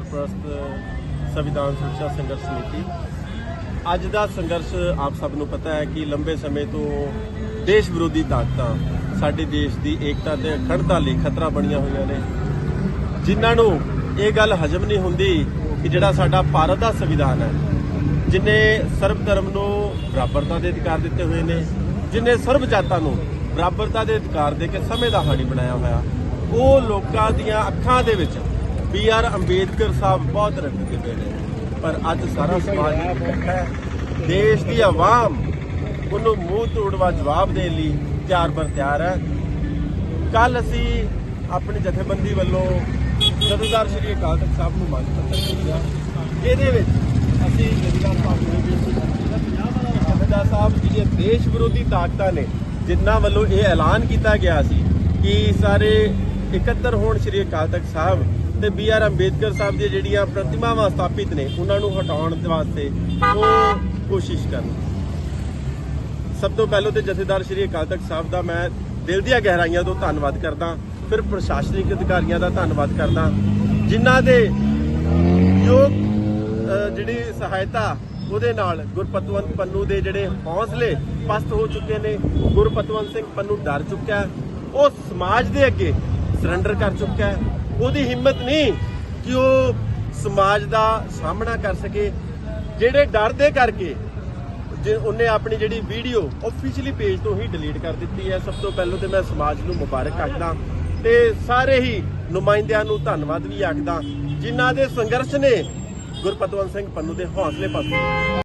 ਸਰਪ੍ਰਸਤ ਸੰਵਿਧਾਨ ਸੁਰੱਖਿਆ ਸੰਘਰਸ਼ ਸਮਿਤੀ। ਅੱਜ ਦਾ ਸੰਘਰਸ਼ ਆਪ ਸਭ ਨੂੰ ਪਤਾ ਹੈ ਕਿ ਲੰਬੇ ਸਮੇਂ ਤੋਂ ਦੇਸ਼ ਵਿਰੋਧੀ ਤਾਕਤਾਂ ਸਾਡੇ ਦੇਸ਼ ਦੀ ਏਕਤਾ ਤੇ ਅਖੰਡਤਾ ਲਈ ਖਤਰਾ ਬਣੀਆਂ ਹੋਈਆਂ ਨੇ। ਜਿਨ੍ਹਾਂ ਨੂੰ ਇਹ ਗੱਲ ਹਜਮ ਨਹੀਂ ਹੁੰਦੀ ਕਿ ਜਿਹੜਾ ਸਾਡਾ ਭਾਰਤ ਦਾ ਸੰਵਿਧਾਨ ਹੈ, ਜਿਨੇ ਸਰਬ ਧਰਮ ਨੂੰ ਬਰਾਬਰਤਾ ਦੇ ਅਧਿਕਾਰ ਦਿੱਤੇ ਹੋਏ ਨੇ, ਜਿਨੇ ਸਰਬ ਜਾਤਾਂ ਨੂੰ ਬਰਾਬਰਤਾ ਦੇ ਅਧਿਕਾਰ ਦੇ ਕੇ ਸਮੇਂ ਦਾ ਹਾਣੀ ਬਣਾਇਆ ਹੋਇਆ, ਉਹ ਲੋਕਾਂ ਦੀਆਂ ਅੱਖਾਂ ਦੇ ਵਿੱਚ ਬੀ ਆਰ ਅੰਬੇਦਕਰ ਸਾਹਿਬ ਬਹੁਤ ਰੱਖਦੇ ਪਏ ਨੇ, ਪਰ ਅੱਜ ਸਾਰਾ ਸਮਾਜ ਇਕੱਠਾ ਹੈ। ਦੇਸ਼ ਦੀ ਆਵਾਮ ਉਹਨੂੰ ਮੂੰਹ ਤੋੜਵਾ ਜਵਾਬ ਦੇਣ ਲਈ ਤਿਆਰ ਬਰ ਤਿਆਰ ਹੈ। ਕੱਲ ਅਸੀਂ ਆਪਣੀ ਜਥੇਬੰਦੀ ਵੱਲੋਂ ਜਥੇਦਾਰ ਸ਼੍ਰੀ ਅਕਾਲ ਤਖਤ ਸਾਹਿਬ ਨੂੰ ਮੰਗ ਪੱਤਰ ਭੇਜਿਆ। ਇਹਦੇ ਵਿੱਚ ਅਸੀਂ ਜਥੇਦਾਰ ਸਾਹਿਬ ਨੂੰ ਬੇਨਤੀ ਕਰਦੇ ਹਾਂ ਜਥੇਦਾਰ ਸਾਹਿਬ ਜਿਹੜੀਆਂ ਦੇਸ਼ ਵਿਰੋਧੀ ਤਾਕਤਾਂ ਨੇ ਜਿਨ੍ਹਾਂ ਵੱਲੋਂ ਇਹ ਐਲਾਨ ਕੀਤਾ ਗਿਆ ਸੀ ਕਿ ਸਾਰੇ ਇਕੱਤਰ ਹੋਣ ਸ਼੍ਰੀ ਅਕਾਲ ਤਖਤ ਸਾਹਿਬ। ਤੇ ਬੀ ਆਰ ਅੰਬੇਦਕਰ ਸਾਹਿਬ ਦੀਆਂ ਜਿਹੜੀਆਂ ਪ੍ਰਤਿਮਾਵਾਂ ਸਥਾਪਿਤ ਨੇ, ਉਹਨਾਂ ਨੂੰ ਹਟਾਉਣ ਦੇ ਵਾਸਤੇ ਉਹ ਕੋਸ਼ਿਸ਼ ਕਰਨ ਸਭ ਤੋਂ ਪਹਿਲਾਂ ਤੇ ਜਥੇਦਾਰ ਸ਼੍ਰੀ ਅਕਾਲ ਤਖਤ ਸਾਹਿਬ ਦਾ ਮੈਂ ਦਿਲ ਦੀਆਂ ਗਹਿਰਾਈਆਂ ਤੋਂ ਧੰਨਵਾਦ ਕਰਦਾ, ਫਿਰ ਪ੍ਰਸ਼ਾਸਨਿਕ ਅਧਿਕਾਰੀਆਂ ਦਾ ਧੰਨਵਾਦ ਕਰਦਾ, ਜਿਨ੍ਹਾਂ ਦੇ ਯੋਗ ਜਿਹੜੀ ਸਹਾਇਤਾ ਉਹਦੇ ਨਾਲ ਗੁਰਪਤਵੰਤ ਪੰਨੂ ਦੇ ਜਿਹੜੇ ਹੌਸਲੇ ਪਸਤ ਹੋ ਚੁੱਕੇ ਨੇ, ਗੁਰਪਤਵੰਤ ਸਿੰਘ ਪੰਨੂ ਡਰ ਚੁੱਕਾ ਉਹ ਸਮਾਜ ਦੇ ਅੱਗੇ ਸਰੈਂਡਰ ਕਰ ਚੁੱਕਾ ਉਹਦੀ ਹਿੰਮਤ ਨਹੀਂ ਕਿ ਉਹ ਸਮਾਜ ਦਾ ਸਾਹਮਣਾ ਕਰ ਸਕੇ। ਜਿਹੜੇ ਡਰ ਦੇ ਕਰਕੇ ਜੇ ਉਹਨੇ ਆਪਣੀ ਜਿਹੜੀ ਵੀਡੀਓ ਆਫੀਸ਼ੀਅਲੀ ਪੇਜ ਤੋਂ ਹੀ ਡਿਲੀਟ ਕਰ ਦਿੱਤੀ ਹੈ। ਸਭ ਤੋਂ ਪਹਿਲਾਂ ਤੇ ਮੈਂ ਸਮਾਜ ਨੂੰ ਮੁਬਾਰਕ ਆਖਦਾ ਤੇ ਸਾਰੇ ਹੀ ਨੁਮਾਇੰਦਿਆਂ ਨੂੰ ਧੰਨਵਾਦ ਵੀ ਆਖਦਾ, ਜਿਨ੍ਹਾਂ ਦੇ ਸੰਘਰਸ਼ ਨੇ ਗੁਰਪਤਵੰਤ ਸਿੰਘ ਪੰਨੂ ਦੇ ਹੌਸਲੇ ਪਾਸੇ।